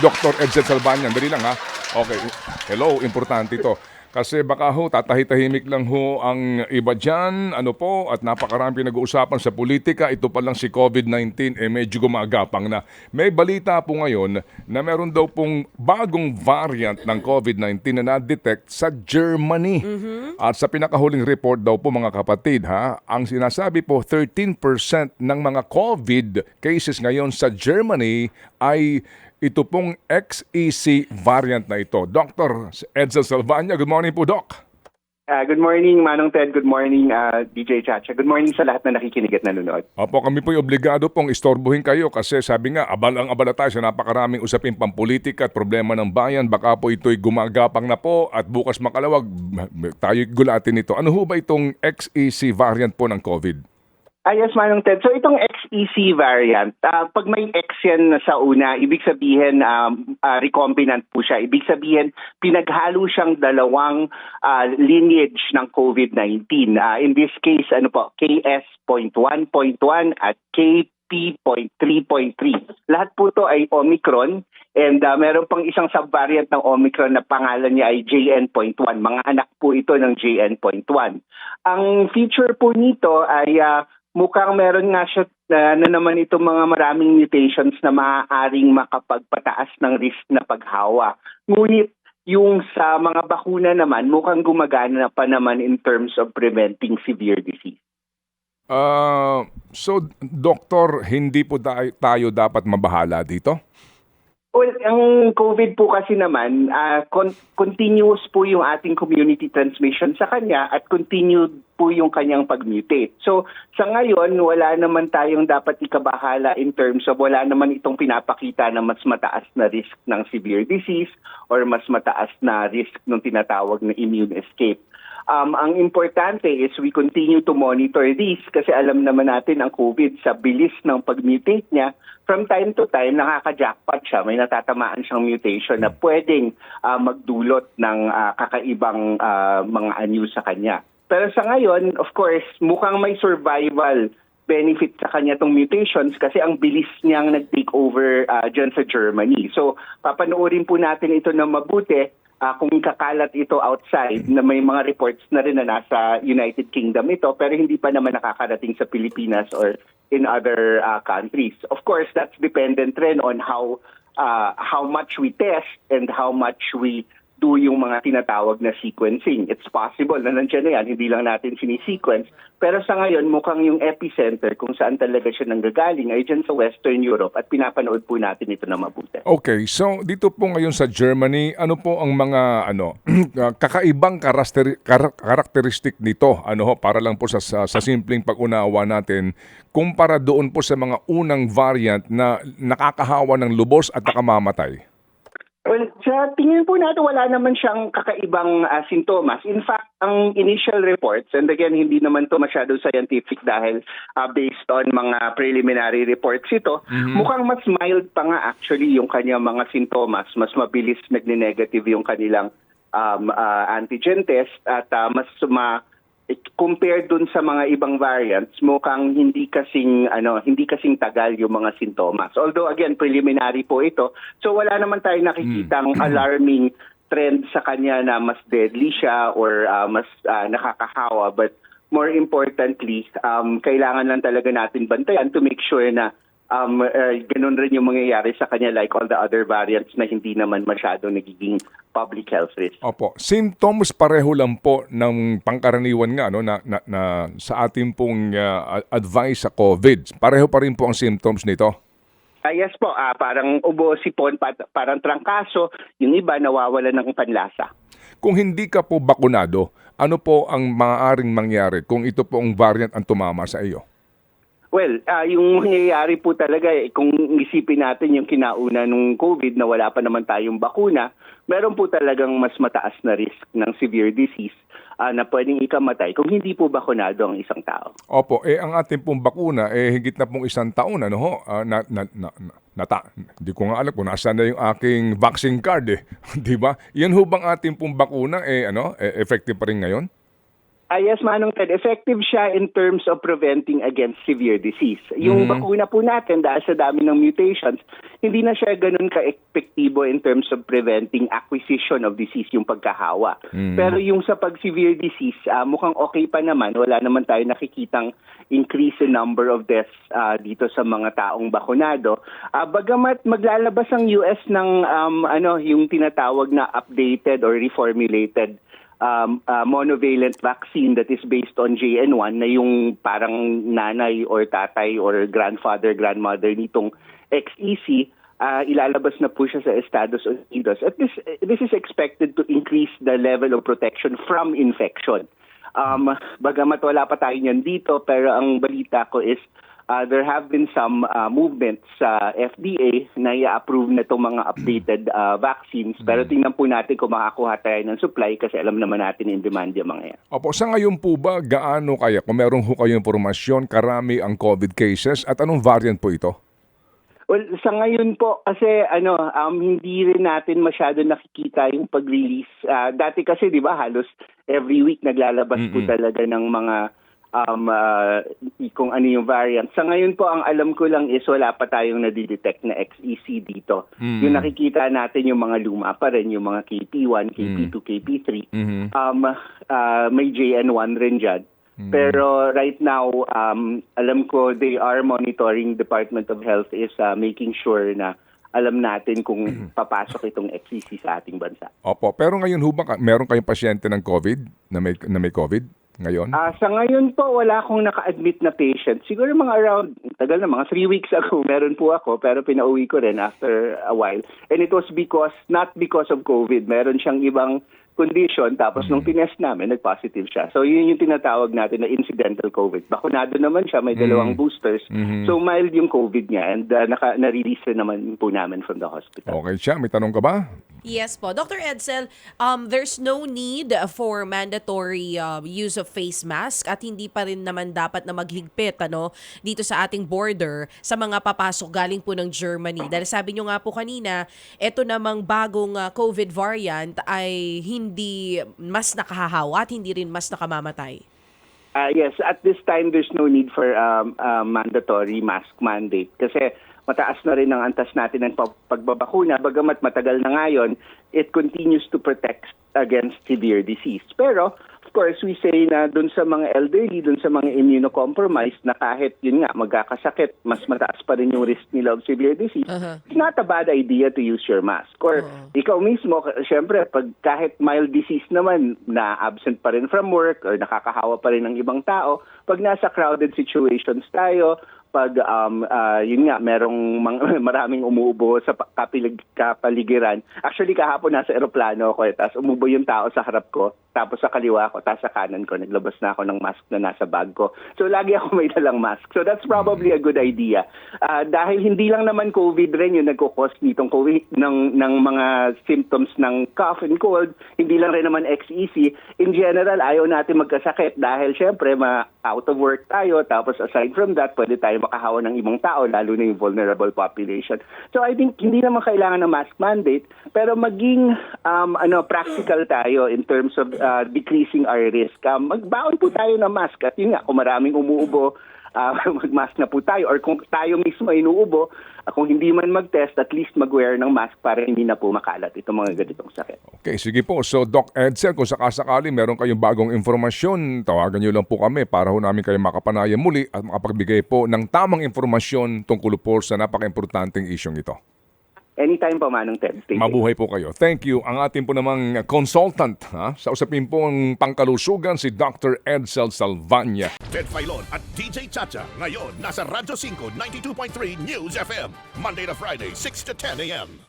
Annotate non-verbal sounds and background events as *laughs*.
Dr. Edsel Salbanyan. Dali lang ha. Okay. Hello, importante ito. Kasi baka ho, tatahitahimik lang ho ang iba dyan, ano po, at napakarami pinag-uusapan sa politika. Ito pa lang si COVID-19, eh medyo gumagapang na. May balita po ngayon na meron daw pong bagong variant ng COVID-19 na na-detect sa Germany. At sa pinakahuling report daw po mga kapatid, ha, ang sinasabi po 13% ng mga COVID cases ngayon sa Germany ay ito pong XEC variant na ito. Dr. Edsel Salvania, good morning po, Doc. Ah, good morning, Manong Ted. Good morning, ah, DJ Chacha. Good morning sa lahat na nakikinig at nanonood. Opo, kami po'y obligado pong istorbohin kayo kasi sabi nga, abal ang abala tayo sa napakaraming usapin pampolitika at problema ng bayan. Baka po ito'y gumagapang na po at bukas makalawag, tayo gulatin ito. Ano ho ba itong XEC variant po ng COVID? Ah, yes, Manong Ted. So itong XEC variant, ah, pag may X yan sa una, ibig sabihin um, ah, recombinant po siya. Ibig sabihin, pinaghalo siyang dalawang ah, lineage ng COVID-19. Ah, in this case, ano po, KS.1.1 at KP.3.3. Lahat po to ay Omicron and ah, meron pang isang subvariant ng Omicron na pangalan niya ay JN.1. Mga anak po ito ng JN.1. Ang feature po nito ay ah, mukhang meron nga siya na, na naman itong mga maraming mutations na maaaring makapagpataas ng risk na paghawa. Ngunit yung sa mga bakuna naman, mukhang gumagana na pa naman in terms of preventing severe disease. Ah, so, Doktor, hindi po tayo dapat mabahala dito? Well, ang COVID po kasi naman, ah, con- continuous po yung ating community transmission sa kanya at continued po yung kanyang pag-mutate. So, sa ngayon, wala naman tayong dapat ikabahala in terms of wala naman itong pinapakita na mas mataas na risk ng severe disease or mas mataas na risk ng tinatawag na immune escape. Um, ang importante is we continue to monitor this kasi alam naman natin ang COVID sa bilis ng pag-mutate niya, from time to time nakaka-jackpot siya. May natatamaan siyang mutation na pwedeng ah, magdulot ng ah, kakaibang ah, mga anyo sa kanya. Pero sa ngayon, of course, mukhang may survival benefit sa kanya tong mutations kasi ang bilis niyang nag-take over uh, dyan sa Germany. So, papanoorin po natin ito na mabuti ah, kung kakalat ito outside na may mga reports na rin na nasa United Kingdom ito pero hindi pa naman nakakarating sa Pilipinas or in other ah, countries. Of course, that's dependent rin on how ah, how much we test and how much we do yung mga tinatawag na sequencing. It's possible na nandiyan na yan, hindi lang natin sinisequence. Pero sa ngayon, mukhang yung epicenter kung saan talaga siya nanggagaling ay dyan sa Western Europe at pinapanood po natin ito na mabuti. Okay, so dito po ngayon sa Germany, ano po ang mga ano *clears throat* kakaibang karasteri- kar- karakteristik nito? Ano ho para lang po sa, sa sa simpleng pag-unawa natin kumpara doon po sa mga unang variant na nakakahawa ng lubos at nakamamatay. Well, sa tingin po natin, wala naman siyang kakaibang ah, sintomas. In fact, ang initial reports, and again, hindi naman to masyado scientific dahil ah, based on mga preliminary reports ito, mukhang mas mild pa nga actually yung kanyang mga sintomas. Mas mabilis nagne-negative yung kanilang um, ah, antigen test at ah, mas ma compared dun sa mga ibang variants, mukhang hindi kasing ano, hindi kasing tagal yung mga sintomas. Although again, preliminary po ito. So wala naman tayong nakikitang *clears throat* alarming trend sa kanya na mas deadly siya or ah, mas ah, nakakahawa but more importantly, um, kailangan lang talaga natin bantayan to make sure na um, uh, ganun rin yung mangyayari sa kanya like all the other variants na hindi naman masyado nagiging public health risk. Opo, symptoms pareho lang po ng pangkaraniwan nga no na, na, na sa ating pong uh, advice sa COVID. Pareho pa rin po ang symptoms nito. Ah, yes po, ah, parang ubo, sipon, parang trangkaso, yung iba nawawala ng panlasa. Kung hindi ka po bakunado, ano po ang maaaring mangyari kung ito po ang variant ang tumama sa iyo? Well, ah, yung mangyayari po talaga, eh, kung isipin natin yung kinauna nung COVID na wala pa naman tayong bakuna, meron po talagang mas mataas na risk ng severe disease ah, na pwedeng ikamatay kung hindi po bakunado ang isang tao. Opo, eh ang ating pong bakuna eh higit na pong isang taon ano ho, Ah, na, na, na, na, nata, hindi ko nga alam kung nasaan na yung aking vaccine card eh, *laughs* 'di ba? Yan ho bang ating pong bakuna eh ano, eh, effective pa rin ngayon? Ah, yes, Manong Ted. Effective siya in terms of preventing against severe disease. Yung bakuna po natin, dahil sa dami ng mutations, hindi na siya ganun ka-epektibo in terms of preventing acquisition of disease, yung pagkahawa. Pero yung sa pag-severe disease, ah, mukhang okay pa naman. Wala naman tayo nakikitang increase in number of deaths ah, dito sa mga taong bakunado. Ah, bagamat maglalabas ang US ng um, ano, yung tinatawag na updated or reformulated um, uh, monovalent vaccine that is based on JN1 na yung parang nanay or tatay or grandfather, grandmother nitong XEC, uh, ilalabas na po siya sa Estados Unidos. At this, this is expected to increase the level of protection from infection. Um, bagamat wala pa tayo niyan dito, pero ang balita ko is uh, there have been some uh, movements sa FDA na i-approve na itong mga updated uh, vaccines. Pero tingnan po natin kung makakuha tayo ng supply kasi alam naman natin in demand yung mga yan. Opo, sa ngayon po ba, gaano kaya, kung meron ho kayong impormasyon, karami ang COVID cases at anong variant po ito? Well, sa ngayon po kasi ano, um, hindi rin natin masyado nakikita yung pag-release. Ah, dati kasi 'di ba halos every week naglalabas po talaga ng mga um, ah, kung ano yung variant. Sa ngayon po ang alam ko lang is wala pa tayong nadidetect na XEC dito. Yung nakikita natin yung mga luma pa rin, yung mga KP1, KP2, KP3. Um, ah, may JN1 rin dyan. Pero right now, um, alam ko they are monitoring Department of Health is uh, making sure na alam natin kung papasok itong XCC sa ating bansa. Opo, pero ngayon ho ba, ka- meron kayong pasyente ng COVID, na may, na may COVID ngayon? Ah, sa ngayon po, wala akong naka-admit na patient. Siguro mga around, tagal na, mga three weeks *laughs* ago, meron po ako, pero pinauwi ko rin after a while. And it was because, not because of COVID, meron siyang ibang condition, tapos nung tinest namin, nag-positive siya. So yun yung tinatawag natin na incidental COVID. Bakunado naman siya, may dalawang boosters. So mild yung COVID niya and uh, naka, na-release naman po namin from the hospital. Okay siya, may tanong ka ba? Yes po. Dr. Edsel, um, there's no need for mandatory uh, use of face mask at hindi pa rin naman dapat na maghigpit ano, dito sa ating border sa mga papasok galing po ng Germany. Dahil sabi nyo nga po kanina, eto namang bagong uh, COVID variant ay hindi mas nakahahawa at hindi rin mas nakamamatay. Ah yes, at this time there's no need for um, uh, mandatory mask mandate kasi mataas na rin ang antas natin ng pag- pagbabakuna bagamat matagal na ngayon, it continues to protect against severe disease. Pero of course, we say na dun sa mga elderly, dun sa mga immunocompromised na kahit yun nga magkakasakit, mas mataas pa rin yung risk nila of severe disease. It's not a bad idea to use your mask. Or ikaw mismo, syempre, pag kahit mild disease naman na absent pa rin from work or nakakahawa pa rin ng ibang tao, pag nasa crowded situations tayo, pag um ah, yun nga merong *laughs* maraming umuubo sa kapilig, kapaligiran. Actually kahapon nasa eroplano ako eh, tapos umubo yung tao sa harap ko, tapos sa kaliwa ko, tapos sa kanan ko naglabas na ako ng mask na nasa bag ko. So lagi ako *laughs* may dalang mask. So that's probably a good idea. Ah, dahil hindi lang naman COVID rin yung nagko-cause nitong COVID ng ng mga symptoms ng cough and cold, hindi lang rin naman XEC. In general, ayaw natin magkasakit dahil syempre ma out of work tayo tapos aside from that, pwede tayo makahawa ng ibang tao lalo na yung vulnerable population. So I think hindi naman kailangan ng mask mandate pero maging um, ano practical tayo in terms of uh, decreasing our risk. Um, magbaon po tayo ng mask at yun nga kung maraming umuubo uh, *laughs* mag-mask na po tayo or kung tayo mismo inuubo, uh, kung hindi man mag-test, at least mag-wear ng mask para hindi na po makalat itong mga ganitong sakit. Okay, sige po. So, Doc Edsel, kung sakasakali meron kayong bagong informasyon, tawagan nyo lang po kami para ho namin kayo makapanaya muli at makapagbigay po ng tamang informasyon tungkol po sa napaka-importanting isyong ito. Anytime pa, Manong Ted. Stay. Mabuhay po kayo. Thank you. Ang ating po namang consultant ha, sa usapin pong pangkalusugan si Dr. Edsel Salvania. Ted Filon at DJ Chacha. Ngayon, nasa Radyo 5, 92.3 News FM. Monday to Friday, 6 to 10 a.m.